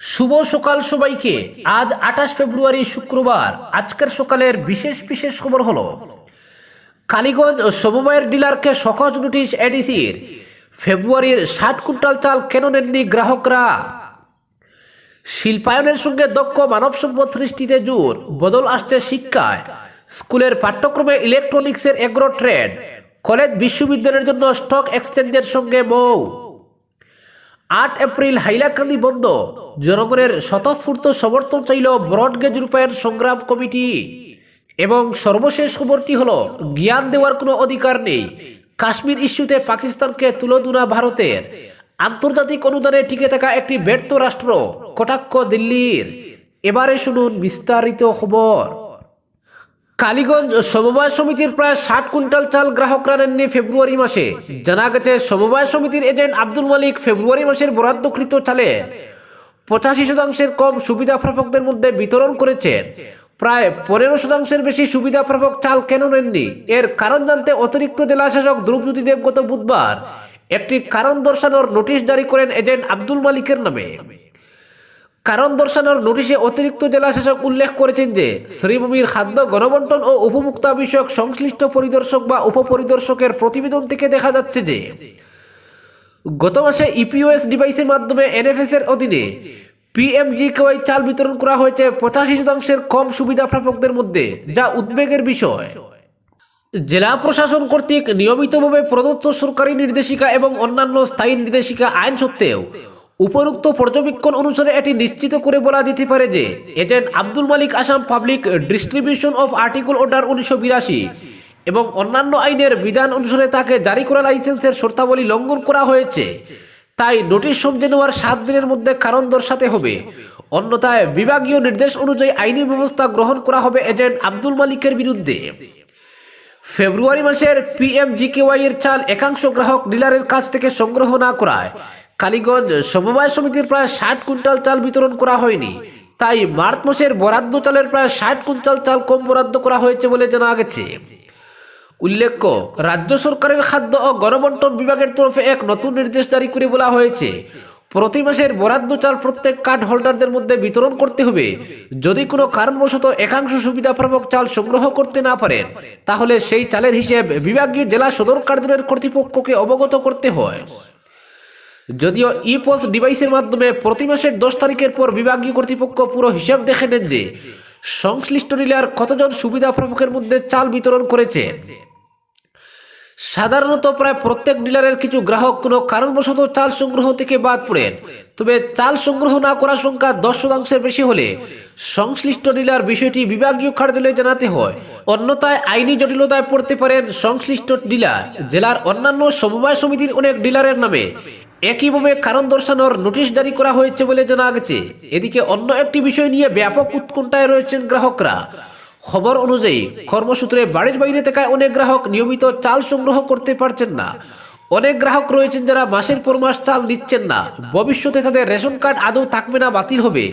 শুভ সকাল সবাইকে। আজ আঠাশ ফেব্রুয়ারি শুক্রবার। আজকের সকালের বিশেষ বিশেষ খবর হলো, কালীগঞ্জ সমবায়ের ডিলারকে সহজ নোটিশ এডিসির ফেব্রুয়ারির ষাট কুইন্টাল চাল কেন নেননি গ্রাহকরা? শিল্পায়নের সঙ্গে দক্ষ মানব সম্পদ সৃষ্টিতে জোর, বদল আসছে শিক্ষায়। স্কুলের পাঠ্যক্রমে ইলেকট্রনিক্সের এগ্রো ট্রেড কলেজ বিশ্ববিদ্যালয়ের জন্য স্টক এক্সচেঞ্জের সঙ্গে মৌ। আট এপ্রিল হাইলাকান্দি বন্ধ। জনগণের স্বতঃস্ফূর্ত সমর্থন চাইল ব্রডগেজ রূপায়ণ সংগ্রাম কমিটি। এবং সর্বশেষ খবরটি হলো, জ্ঞান দেওয়ার কোনো অধিকার নেই। কাশ্মীর ইস্যুতে পাকিস্তানকে তুলোধুনা ভারতের। আন্তর্জাতিক অনুদানে টিকে থাকা একটি ব্যর্থ রাষ্ট্র, কটাক্ষ দিল্লির। এবারে শুনুন বিস্তারিত খবর। কালীগঞ্জ সমবায় সমিতির প্রায় ষাট কুইন্টাল চাল গ্রাহকরা নেননি ফেব্রুয়ারি মাসে। জানা গেছে, সমবায় সমিতির এজেন্ট আব্দুল মালিক ফেব্রুয়ারি মাসের বরাদ্দকৃত চালে পঁচাশি শতাংশের কম সুবিধা প্রাপকদের মধ্যে বিতরণ করেছেন প্রায় পনেরো শতাংশের বেশি সুবিধা প্রাপক চাল কেন নেননি? এর কারণ জানতে অতিরিক্ত জেলা শাসক ধ্রুবজ্যোতি দেব গত বুধবার একটি কারণ দর্শানোর নোটিশ জারি করেন এজেন্ট আব্দুল মালিকের নামে। কারণ দর্শানোর নোটিশে অতিরিক্ত জেলা শাসক উল্লেখ করেছেন যে, শ্রীভূমির খাদ্য গণবন্টন ও উপভোক্তা বিষয়ক সংশ্লিষ্ট পরিদর্শক বা উপপরিদর্শকের প্রতিবেদন থেকে দেখা যাচ্ছে যে, গত মাসে ইপিওএস ডিভাইসের মাধ্যমে এনএফএস এর অধীনে পিএমজিকেওয়াই চাল বিতরণ করা হয়েছে পঁচাশি শতাংশের কম সুবিধা প্রাপকদের মধ্যে, যা উদ্বেগের বিষয়। জেলা প্রশাসন কর্তৃক নিয়মিতভাবে প্রদত্ত সরকারি নির্দেশিকা এবং অন্যান্য স্থায়ী নির্দেশিকা আইন সত্ত্বেও উপরোক্ত পর্যবেক্ষণ অনুসারে এটি নিশ্চিত করে বলা যেতে পারে যে agent Abdul Malik Assam public distribution of article order উনিশশো বিরাশি এবং অন্যান্য আইনের বিধান অনুসারে তাকে জারি করা লাইসেন্সের শর্তাবলী লঙ্ঘন করা হয়েছে। তাই নোটিশ সমঝে নেওয়ার সাত দিনের মধ্যে কারণ দর্শাতে হবে। অন্যথায় বিভাগীয় নির্দেশ অনুযায়ী আইনি ব্যবস্থা গ্রহণ করা হবে এজেন্ট আব্দুল মালিকের বিরুদ্ধে। ফেব্রুয়ারি মাসের পিএমজিকেওয়াই এর চাল একাংশ গ্রাহক ডিলারের কাছ থেকে সংগ্রহ না করায়। কালীগঞ্জ সমবায় সমিতির প্রায় ষাট কুইন্টাল চাল বিতরণ করা হয়নি। তাই মার্চ মাসের বরাদ্দ চালের প্রায় ষাট কুইন্টাল চাল কম বরাদ্দ করা হয়েছে বলে জানা গেছে। উল্লেখ্য, রাজ্য সরকারের খাদ্য ও গণবন্টন বিভাগের তরফে এক নতুন নির্দেশ জারি করে বলা হয়েছে, প্রতি মাসের বরাদ্দ চাল প্রত্যেক কার্ড হোল্ডারদের মধ্যে বিতরণ করতে হবে। যদি কোনো কারণবশত একাংশ সুবিধাপ্রাপক চাল সংগ্রহ করতে না পারেন, তাহলে সেই চালের হিসেব বিভাগীয় জেলা সদর কার্যালয়ের কর্তৃপক্ষকে অবগত করতে হয়। যদিও ই পোস্ট ডিভাইসের মাধ্যমে প্রতি মাসের দশ তারিখের পর বিভাগীয় কর্তৃপক্ষ পুরো হিসাব দেখে নেন যে সংশ্লিষ্ট ডিলার কতজন সুবিধা প্রাপকের মধ্যে চাল বিতরণ করেছে। সাধারণত প্রায় প্রত্যেক ডিলারের কিছু গ্রাহক কোনো কারণবশত চাল সংগ্রহ থেকে বাদ পড়েন। তবে চাল সংগ্রহ না করার সংখ্যা দশ শতাংশের বেশি হলে সংশ্লিষ্ট ডিলার বিষয়টি বিভাগীয় কার্যালয়ে জানাতে হয়। অন্যথায় আইনি জটিলতায় পড়তে পারেন সংশ্লিষ্ট ডিলার। জেলার অন্যান্য সমবায় সমিতির অনেক ডিলারের নামে একইভাবে কারণ দর্শানোর নোটিশ জারি করা হয়েছে বলে জানা গেছে। এদিকে অন্য একটি বিষয় নিয়ে ব্যাপক উৎকণ্ঠায় রয়েছেন গ্রাহকরা। খবর অনুযায়ী, কর্মসূত্রে বাড়ির বাইরে থাকায় অনেক গ্রাহক নিয়মিত চাল সংগ্রহ করতে পারছেন না। অনেক গ্রাহক রয়েছেন যারা মাসের পর মাস চাল নিচ্ছেন না। ভবিষ্যতে তাদের রেশন কার্ড আদৌ থাকবে না, বাতিল হবে।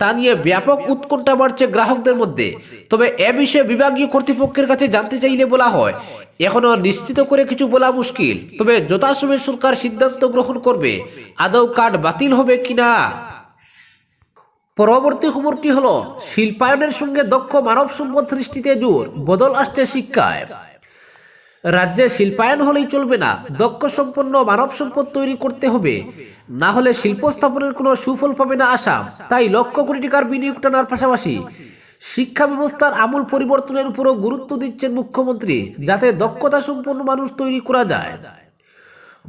তা নিয়ে ব্যাপক উৎকণ্ঠা বাড়ছে গ্রাহকদের মধ্যে। তবে এ বিষয়ে বিভাগীয় কর্তৃপক্ষের কাছে জানতে চাইলে বলা হয়, এখনও নিশ্চিত করে কিছু বলা মুশকিল। তবে যথাসময়ে সরকার সিদ্ধান্ত গ্রহণ করবে, আদৌ কার্ড বাতিল হবে কিনা? পরবর্তী খবরটি হলো, শিল্পায়নের সঙ্গে দক্ষ মানব সম্পদ সৃষ্টিতে জোর, বদল আসছে শিক্ষায়। রাজ্যে শিল্পায়ন হলেই চলবে না। দক্ষ সম্পন্ন মানব সম্পদ তৈরি করতে হবে। না হলে শিল্প স্থাপনের কোনো সুফল পাবে না আসাম তাই লক্ষ কোটি টাকার বিনিয়োগ টানার পাশাপাশি শিক্ষা ব্যবস্থার আমূল পরিবর্তনের উপরও গুরুত্ব দিচ্ছেন মুখ্যমন্ত্রী, যাতে দক্ষতা সম্পন্ন মানুষ তৈরি করা যায়।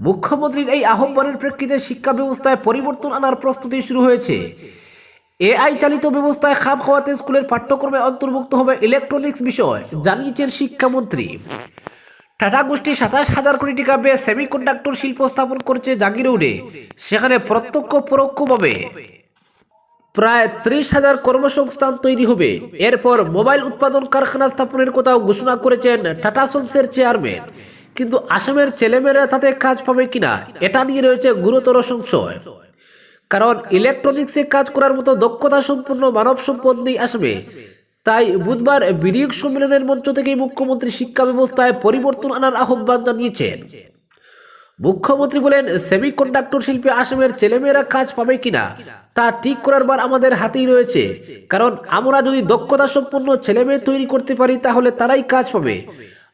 মুখ্যমন্ত্রীর এই আহ্বানের প্রেক্ষিতে শিক্ষা ব্যবস্থায় পরিবর্তন আনার প্রস্তুতি শুরু হয়েছে। এআই চালিত ব্যবস্থায় খাপ খাওয়াতে স্কুলের পাঠ্যক্রমে অন্তর্ভুক্ত হবে ইলেকট্রনিক্স বিষয়, জানিয়েছেন শিক্ষামন্ত্রী। টাটা গোষ্ঠী সাতাশ হাজার কোটি টাকা ব্যয়ে সেমিকন্ডাক্টর শিল্প স্থাপন করছে জাগিরৌডে সেখানে প্রত্যক্ষ পরোক্ষভাবে প্রায় ত্রিশ হাজার কর্মসংস্থান তৈরি হবে। এরপর মোবাইল উৎপাদন কারখানা স্থাপনের কথাও ঘোষণা করেছেন টাটা সন্সের চেয়ারম্যান। কিন্তু আসামের ছেলেমেয়েরা তাতে কাজ পাবে কিনা, এটা নিয়ে রয়েছে গুরুতর সংশয়। কারণ ইলেকট্রনিক্সে কাজ করার মতো দক্ষতা সম্পন্ন মানব সম্পদ নেই আসামে। তাই বুধবার বিনিয়োগ সম্মেলনের মঞ্চ থেকেই মুখ্যমন্ত্রী শিক্ষা ব্যবস্থায় পরিবর্তন আনার আহ্বান জানিয়েছেন। মুখ্যমন্ত্রী বলেন, সেমিকন্ডাক্টর শিল্পে আসামের ছেলেমেয়েরা কাজ পাবে কিনা তা ঠিক করার বার আমাদের হাতেই রয়েছে। কারণ আমরা যদি দক্ষতা সম্পন্ন ছেলেমেয়ে তৈরি করতে পারি, তাহলে তারাই কাজ পাবে।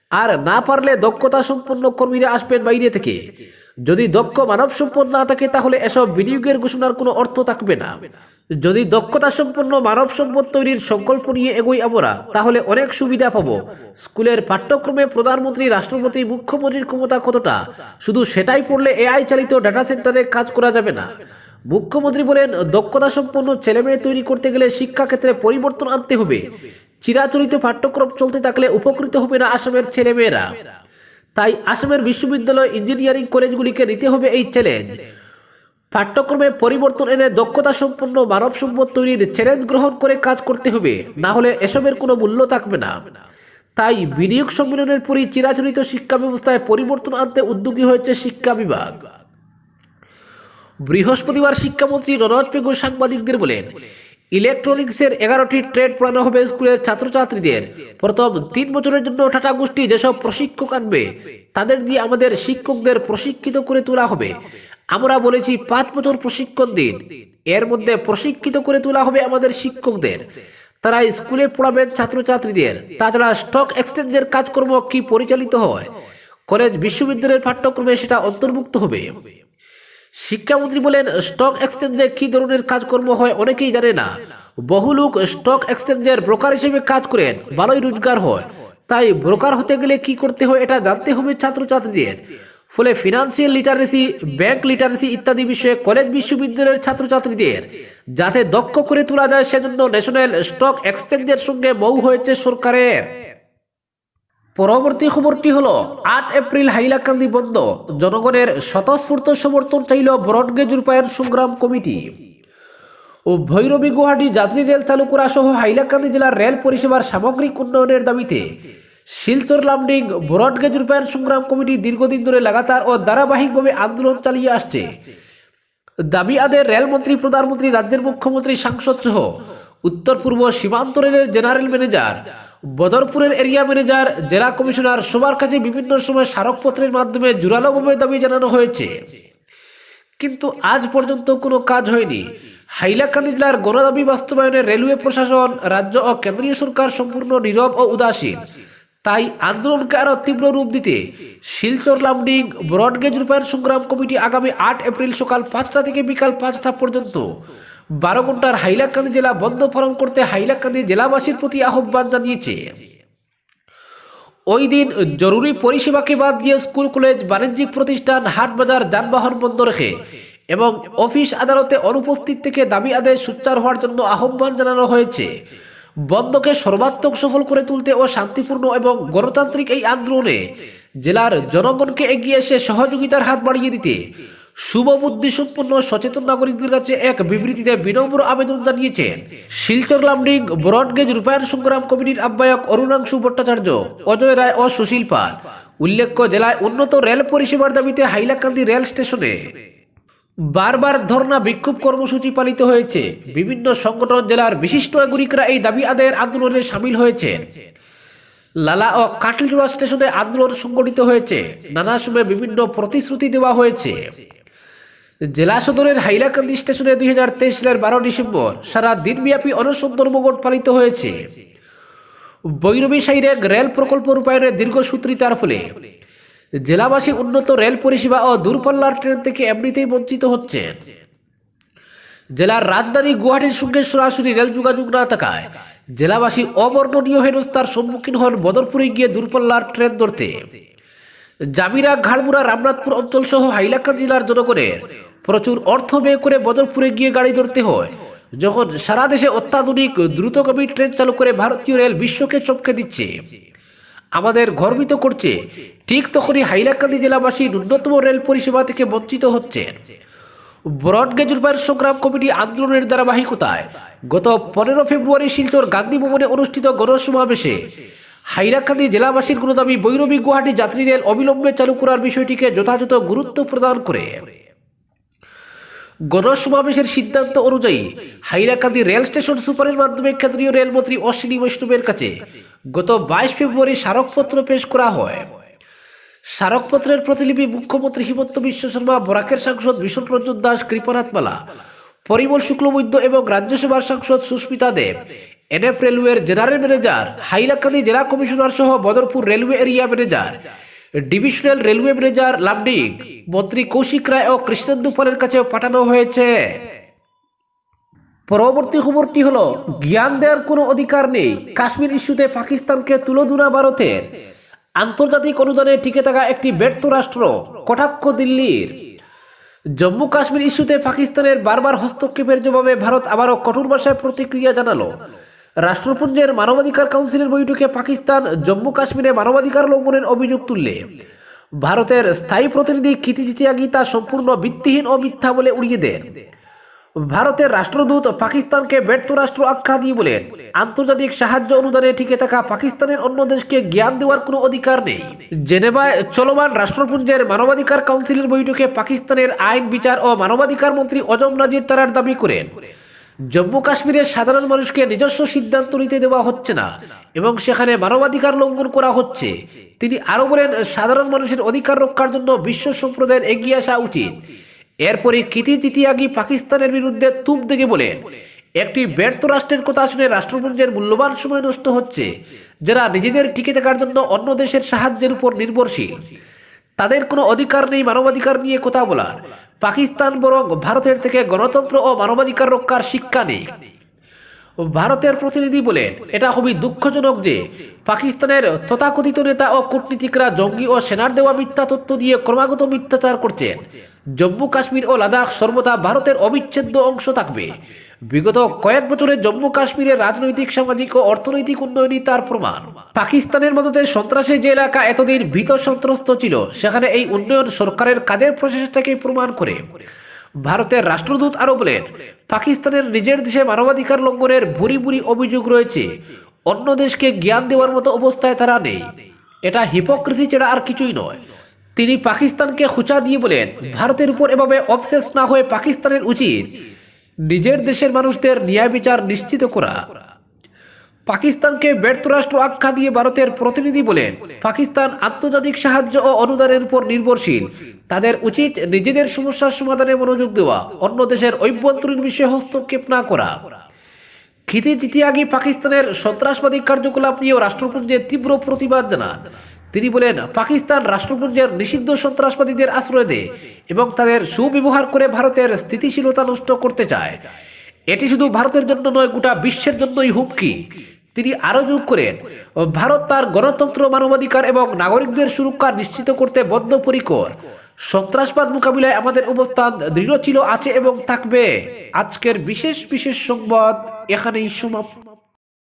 আর না পারলে দক্ষতা সম্পন্ন কর্মীরা আসবেন বাইরে থেকে। যদি দক্ষ মানব সম্পদ না থাকে, তাহলে এসব বিনিয়োগের ঘোষণার কোনো অর্থ থাকবে না। যদি দক্ষতা সম্পন্ন মানব সম্পদ তৈরির সংকল্প নিয়ে এগোই আমরা, তাহলে অনেক সুবিধা পাবো। স্কুলের পাঠ্যক্রমে প্রধানমন্ত্রী, রাষ্ট্রপতি, মুখ্যমন্ত্রীর ক্ষমতা কতটা? শুধু সেটাই পড়লে এআই চালিত ডাটা সেন্টারে কাজ করা যাবে না। মুখ্যমন্ত্রী বলেন, দক্ষতা সম্পন্ন ছেলেমেয়ে তৈরি করতে গেলে শিক্ষাক্ষেত্রে পরিবর্তন আনতে হবে। চিরাচরিত পাঠ্যক্রম চলতে থাকলে উপকৃত হবে না আসামের ছেলেমেয়েরা। তাই আসামের বিশ্ববিদ্যালয় ইঞ্জিনিয়ারিং কলেজগুলিকে নিতে হবে এই চ্যালেঞ্জ পাঠ্যক্রমে পরিবর্তন এনে দক্ষতা সম্পন্ন মানব সম্পদ তৈরির চ্যালেঞ্জ গ্রহণ করে কাজ করতে হবে। না হলে এসবের কোনো মূল্য থাকবে না। তাই বিনিয়োগ সম্মেলনের পরই চিরাচরিত শিক্ষা ব্যবস্থায় পরিবর্তন আনতে উদ্যোগী হয়েছে শিক্ষা বিভাগ। বৃহস্পতিবার শিক্ষামন্ত্রী রনজ পেগু সাংবাদিকদের বলেন ইলেকট্রনিক্সের এগারোটি ট্রেড পড়ানো হবে স্কুলের ছাত্রছাত্রীদের। প্রথম তিন বছরের জন্য টাটা গোষ্ঠী যেসব প্রশিক্ষক আনবে, তাদের দিয়ে আমাদের শিক্ষকদের প্রশিক্ষিত করে তোলা হবে। আমরা বলেছি পাঁচ বছর প্রশিক্ষণ দিন। এর মধ্যে প্রশিক্ষিত করে তোলা হবে আমাদের শিক্ষকদের। তারা স্কুলে পড়াবেন ছাত্রছাত্রীদের। তাছাড়া স্টক এক্সচেঞ্জের কাজকর্ম কি পরিচালিত হয়? কলেজ, বিশ্ববিদ্যালয়ের পাঠ্যক্রমে সেটা অন্তর্ভুক্ত হবে। শিক্ষামন্ত্রী বলেন স্টক এক্সচেঞ্জে কি ধরনের কাজকর্ম হয় অনেকেই জানে না। বহু লোক স্টক এক্সচেঞ্জের ব্রোকার হিসেবে কাজ করেন, ভালোই রোজগার হয়। তাই ব্রোকার হতে গেলে কি করতে হয় এটা জানতে হবে ছাত্রছাত্রীদের। ফলে ফিনান্সিয়াল লিটারেসি ব্যাংক লিটারেসি ইত্যাদি বিষয়ে কলেজ বিশ্ববিদ্যালয়ের ছাত্রছাত্রীদের যাতে দক্ষ করে তোলা যায় সেজন্য ন্যাশনাল স্টক এক্সচেঞ্জের সঙ্গে মৌ হয়েছে সরকারের। পরবর্তী খবরটি হলো, আট এপ্রিল হাইলাকান্দি বন্ধ। জনগণের স্বতঃস্ফূর্ত সমর্থন চাইল ব্রডগেজ রূপায়ণ সংগ্রাম কমিটি। ও ভৈরবী গুয়াহাটি যাত্রী রেল চালু করা সহ হাইলাকান্দি জেলার রেল পরিষেবার সামগ্রিক উন্নয়নের দাবিতে শিলচর লামডিং ব্রডগেজ রূপায়ণ সংগ্রাম কমিটি দীর্ঘদিন ধরে লাগাতার ও ধারাবাহিকভাবে আন্দোলন চালিয়ে আসছে। দাবি আদের রেলমন্ত্রী, প্রধানমন্ত্রী, রাজ্যের মুখ্যমন্ত্রী, সাংসদ সহ উত্তর পূর্ব সীমান্ত রেলের জেনারেল ম্যানেজার বদরপুরের এরিয়া ম্যানেজার, জেলা কমিশনার সবার কাছে বিভিন্ন সময় স্মারকপত্রের মাধ্যমে জোরালোভাবে দাবি জানানো হয়েছে। কিন্তু আজ পর্যন্ত কোনো কাজ হয়নি। হাইলাকান্দি জেলার গণদাবি বাস্তবায়নে রেলওয়ে প্রশাসন, রাজ্য ও কেন্দ্রীয় সরকার সম্পূর্ণ নীরব ও উদাসীন। তাই আন্দোলনকে আরও তীব্র রূপ দিতে শিলচর লামডিং ব্রডগেজ রূপায়ণ সংগ্রাম কমিটি আগামী আট এপ্রিল সকাল পাঁচটা থেকে বিকাল পাঁচটা পর্যন্ত বারো ঘণ্টার হাইলাকান্দি জেলা বন্ধ পালন করতে হাইলাকান্দি জেলাবাসীর প্রতি আহ্বান জানিয়েছে। ওই দিন জরুরি পরিষেবাকে বাদ দিয়ে স্কুল, কলেজ, বাণিজ্যিক প্রতিষ্ঠান হাট বাজার যানবাহন বন্ধ রেখে এবং অফিস আদালতে অনুপস্থিত থেকে দাবি আদায় সুচার হওয়ার জন্য আহ্বান জানানো হয়েছে। বন্ধকে সর্বাত্মক সফল করে তুলতে ও শান্তিপূর্ণ এবং গণতান্ত্রিক এই আন্দোলনে জেলার জনগণকে এগিয়ে এসে সহযোগিতার হাত বাড়িয়ে দিতে শুভ বুদ্ধি সম্পন্ন সচেতন নাগরিকদের কাছে এক বিবৃতিতে বিনম্র আবেদন জানিয়েছেন। শিলচর লামডিং, ব্রডগেজ রূপায়ণ সংগ্রাম কমিটির আহ্বায়ক অরুণাংশু ভট্টাচার্য, অজয় রায় ও সুশীল পাল। উল্লেখ্য, জেলায় উন্নত রেল পরিষেবার দাবিতে হাইলাকান্দি রেল স্টেশনে বারবার ধর্ণা বিক্ষোভ কর্মসূচি পালিত হয়েছে। বিভিন্ন সংগঠন জেলার বিশিষ্ট নাগরিকরা এই দাবি আদায়ের আন্দোলনে সামিল হয়েছেন। লালা ও কাটলিজোড়া স্টেশনে আন্দোলন সংগঠিত হয়েছে। নানা সময় বিভিন্ন প্রতিশ্রুতি দেওয়া হয়েছে। জেলা সদরের হাইলাকান্দি স্টেশনে দুই হাজার তেইশ সালের বারো ডিসেম্বর সারা দিনব্যাপী অনশন ধর্মঘট পালিত হয়েছে। বৈরবী সাইরেক রেল প্রকল্প রূপায়ণের দীর্ঘসূত্রিতার ফলে জেলাবাসী উন্নত রেল পরিষেবা ও দূরপাল্লার ট্রেন থেকে এমনিতেই বঞ্চিত হচ্ছেন। জেলার রাজধানী গুয়াহাটির সঙ্গে সরাসরি রেল যোগাযোগ না থাকায় জেলাবাসী অবর্ণনীয় হেনস্থার সম্মুখীন হন বদরপুরে গিয়ে দূরপাল্লার ট্রেন ধরতে। জামিরা, ঘাড়মুড়া, রামনাথপুর অঞ্চল সহ হাইলাকান্দি জেলার জনগণের প্রচুর অর্থ ব্যয় করে বদরপুরে গিয়ে গাড়ি ধরতে হয়। যখন সারা দেশে অত্যাধুনিক দ্রুতগামী ট্রেন চালু করে ভারতীয় রেল বিশ্বকে চমকে দিচ্ছে। আমাদের গর্বিত করছে, ঠিক তখনই হাইলাকান্দি জেলাবাসী ন্যূনতম রেল পরিষেবা থেকে বঞ্চিত হচ্ছেন। ব্রডগেজ রূপায়ণ সংগ্রাম কমিটি আন্দোলনের ধারাবাহিকতায় গত পনেরো ফেব্রুয়ারি শিলচর গান্ধী ভবনে অনুষ্ঠিত গণসমাবেশে হাইলাকান্দি জেলাবাসীর কোনো দাবি বৈরবী গুয়াহাটি যাত্রী রেল অবিলম্বে চালু করার বিষয়টিকে যথাযথ গুরুত্ব প্রদান করে। গণসমাবেশের সিদ্ধান্ত অনুযায়ী হাইলাকান্দি রেল স্টেশন সুপারের মাধ্যমে কেন্দ্রীয় রেলমন্ত্রী অশ্বিনী বৈষ্ণবের কাছে গত বাইশ ফেব্রুয়ারি স্মারকপত্র পেশ করা হয়। স্মারকপত্রের প্রতিলিপি মুখ্যমন্ত্রী হিমন্ত বিশ্ব শর্মা, বরাকের সাংসদ বিষ্ণু রঞ্জন দাস, কৃপনাথ মালা, পরিমল শুক্লবৈদ্য এবং রাজ্যসভার সাংসদ সুস্মিতা দেব এনএফ রেলওয়ের জেনারেল ম্যানেজার, হাইলাকান্দি জেলা কমিশনার সহ Badarpur railway area manager, divisional railway manager Lumding মন্ত্রী কৌশিক রায় ও কৃষ্ণেন্দু পালের কাছে পাঠানো হয়েছে। পরবর্তী খবরটি হলো, জ্ঞান দেওয়ার কোনো অধিকার নেই। কাশ্মীর ইস্যুতে পাকিস্তানকে তুলোধুনা ভারতের আন্তর্জাতিক অনুদানে টিকে থাকা একটি ব্যর্থ রাষ্ট্র, কটাক্ষ দিল্লির। জম্মু কাশ্মীর ইস্যুতে পাকিস্তানের বারবার হস্তক্ষেপের জবাবে ভারত আবারও কঠোর ভাষায় প্রতিক্রিয়া জানালো। রাষ্ট্রপুঞ্জের মানবাধিকার কাউন্সিলের বৈঠকে পাকিস্তান জম্মু কাশ্মীরে মানবাধিকার লঙ্ঘনের অভিযোগ তুললে। ভারতের স্থায়ী প্রতিনিধি কিতিজিতিয়াগি তা সম্পূর্ণ ভিত্তিহীন ও মিথ্যা বলে উড়িয়ে দেন। ভারতের রাষ্ট্রদূত পাকিস্তানকে ব্যর্থ রাষ্ট্র আখ্যা দিয়ে বলেন, আন্তর্জাতিক সাহায্য অনুদানে টিকে থাকা পাকিস্তানের অন্য দেশকে জ্ঞান দেওয়ার কোনো অধিকার নেই। জেনেভায় চলমান রাষ্ট্রপুঞ্জের মানবাধিকার কাউন্সিলের বৈঠকে পাকিস্তানের আইন, বিচার ও মানবাধিকার মন্ত্রী অজম নাজির তারার দাবি করেন জম্মু কাশ্মীরের সাধারণ মানুষকে নিজস্ব সিদ্ধান্ত নিতে দেওয়া হচ্ছে না এবং সেখানে মানবাধিকার লঙ্ঘন করা হচ্ছে। তিনি আরও বলেন, সাধারণ মানুষের অধিকার রক্ষার জন্য বিশ্ব সম্প্রদায়ের এগিয়ে আসা উচিত। এরপরই কিতি চিতিয়াগি পাকিস্তানের বিরুদ্ধে তুপ দেখে বলেন, একটি ব্যর্থ রাষ্ট্রের কথা শুনে রাষ্ট্রপুঞ্জের মূল্যবান সময় নষ্ট হচ্ছে, যারা নিজেদের টিকে থাকার জন্য অন্য দেশের সাহায্যের উপর নির্ভরশীল। তাদের কোনো অধিকার নেই, মানবাধিকার নিয়ে কথা বলার। পাকিস্তান বরং ভারতের থেকে গণতন্ত্র ও মানবাধিকার রক্ষার শিক্ষা নেই। ভারতের প্রতিনিধি বলেন, এটা খুবই দুঃখজনক যে পাকিস্তানের তথাকথিত নেতা ও কূটনীতিকরা জঙ্গি ও সেনার দেওয়া মিথ্যা তথ্য দিয়ে ক্রমাগত মিথ্যাচার করছেন। জম্মু কাশ্মীর ও লাদাখ সর্বদা ভারতের অবিচ্ছেদ্য অংশ থাকবে। বিগত কয়েক বছরে জম্মু কাশ্মীরের রাজনৈতিক, সামাজিক ও অর্থনৈতিক উন্নয়নই তার প্রমাণ। পাকিস্তানের মদতে সন্ত্রাসী যে এলাকা এতদিন ভীত সন্ত্রস্ত ছিল, সেখানে এই উন্নয়ন সরকারের কাজের প্রচেষ্টাকে প্রমাণ করে? ভারতের রাষ্ট্রদূত আরও বলেন, পাকিস্তানের নিজের দেশে মানবাধিকার লঙ্ঘনের ভুরি ভুরি অভিযোগ রয়েছে। অন্য দেশকে জ্ঞান দেওয়ার মতো অবস্থায় তারা নেই। এটা হিপোক্রেসি ছাড়া আর কিছুই নয়। তিনি পাকিস্তানকে খুচা দিয়ে বলেন, ভারতের উপর এভাবে অবসেস না হয়ে পাকিস্তানের উচিত। নিজের দেশের মানুষদের ন্যায় বিচার নিশ্চিত করা। পাকিস্তানকে ব্যর্থ রাষ্ট্র আখ্যা দিয়ে ভারতের প্রতিনিধি বলেন, পাকিস্তান আন্তর্জাতিক সাহায্য ও অনুদানের উপর নির্ভরশীল। তাদের উচিত নিজেদের সমস্যার সমাধানে মনোযোগ দেওয়া, অন্য দেশের অভ্যন্তরীণ বিষয়ে হস্তক্ষেপ না করা। খিতি চিতিয়াগি পাকিস্তানের সন্ত্রাসবাদী কার্যকলাপ নিয়েও রাষ্ট্রপুঞ্জের তীব্র প্রতিবাদ জানান। তিনি বলেন, পাকিস্তান রাষ্ট্রপুঞ্জের নিষিদ্ধ সন্ত্রাসবাদীদের আশ্রয় দেয় এবং তাদের সুব্যবহার করে ভারতের স্থিতিশীলতা নষ্ট করতে চায়। এটি শুধু ভারতের জন্য নয়, গোটা বিশ্বের জন্যই হুমকি। তিনি আরও যোগ করেন, ভারত তার গণতন্ত্র, মানবাধিকার এবং নাগরিকদের সুরক্ষা নিশ্চিত করতে বদ্ধপরিকর। সন্ত্রাসবাদ মোকাবিলায় আমাদের অবস্থান দৃঢ় ছিল, আছে এবং থাকবে। আজকের বিশেষ বিশেষ সংবাদ এখানেই সমাপ্ত।